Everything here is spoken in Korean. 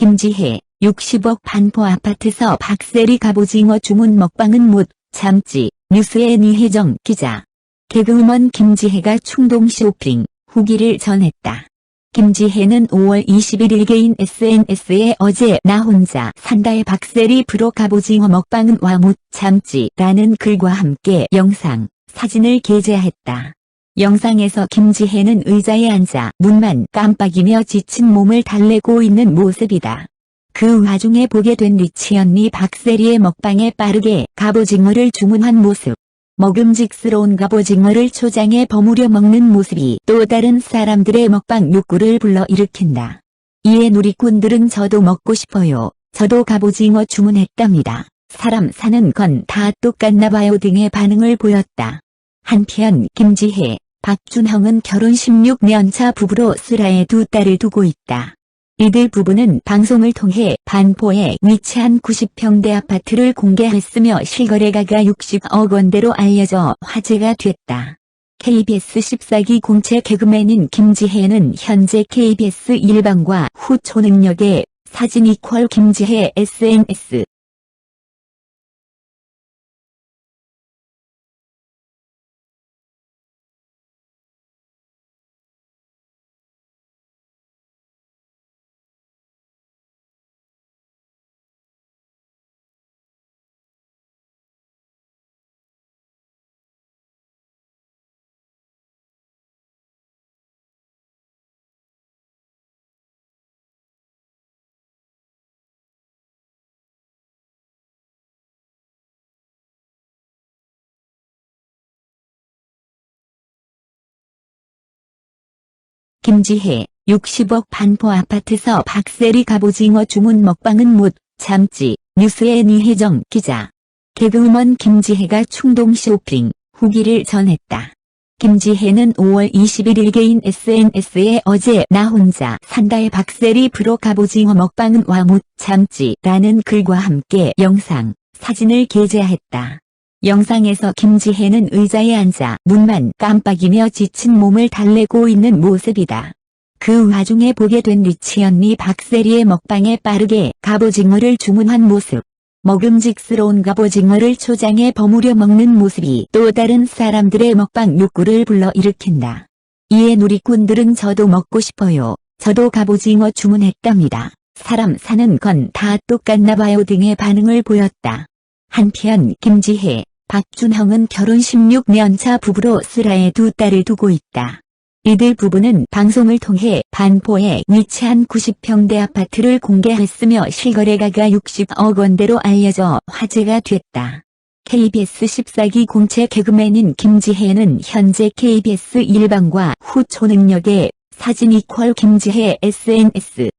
김지혜 60억 반포 아파트서 박세리 갑오징어 주문 먹방은 못 참지 뉴스의 니혜정 기자. 개그우먼 김지혜가 충동 쇼핑 후기를 전했다. 김지혜는 5월 21일 개인 SNS에 어제 나 혼자 산다의 박세리 프로 갑오징어 먹방은 와 못 참지 라는 글과 함께 영상, 사진을 게재했다. 영상에서 김지혜는 의자에 앉아 눈만 깜빡이며 지친 몸을 달래고 있는 모습이다. 그 와중에 보게 된 리치 언니 박세리의 먹방에 빠르게 갑오징어를 주문한 모습. 먹음직스러운 갑오징어를 초장에 버무려 먹는 모습이 또 다른 사람들의 먹방 욕구를 불러일으킨다. 이에 누리꾼들은 저도 먹고 싶어요. 저도 갑오징어 주문했답니다. 사람 사는 건 다 똑같나 봐요 등의 반응을 보였다. 한편 김지혜, 박준형은 결혼 16년차 부부로 슬하에 두 딸을 두고 있다. 이들 부부는 방송을 통해 반포에 위치한 90평대 아파트를 공개했으며 실거래가가 60억 원대로 알려져 화제가 됐다. KBS 14기 공채 개그맨인 김지혜는 현재 KBS 일방과 후 초능력의 사진 이퀄 김지혜 SNS 김지혜 60억 반포 아파트서 박세리 갑오징어 주문 먹방은 못 참지 뉴스의 니혜정 기자. 개그우먼 김지혜가 충동 쇼핑 후기를 전했다. 김지혜는 5월 21일 개인 SNS에 어제 나 혼자 산다의 박세리 프로 갑오징어 먹방은 와 못 참지 라는 글과 함께 영상, 사진을 게재했다. 영상에서 김지혜는 의자에 앉아 눈만 깜빡이며 지친 몸을 달래고 있는 모습이다. 그 와중에 보게 된 리치 언니 박세리의 먹방에 빠르게 갑오징어를 주문한 모습. 먹음직스러운 갑오징어를 초장에 버무려 먹는 모습이 또 다른 사람들의 먹방 욕구를 불러일으킨다. 이에 누리꾼들은 저도 먹고 싶어요. 저도 갑오징어 주문했답니다. 사람 사는 건 다 똑같나 봐요 등의 반응을 보였다. 한편 김지혜, 박준형은 결혼 16년 차 부부로 슬하에 두 딸을 두고 있다. 이들 부부는 방송을 통해 반포에 위치한 90평대 아파트를 공개했으며 실거래가가 60억 원대로 알려져 화제가 됐다. KBS 14기 공채 개그맨인 김지혜는 현재 KBS 일방과 후 초능력의 사진 이퀄 김지혜 SNS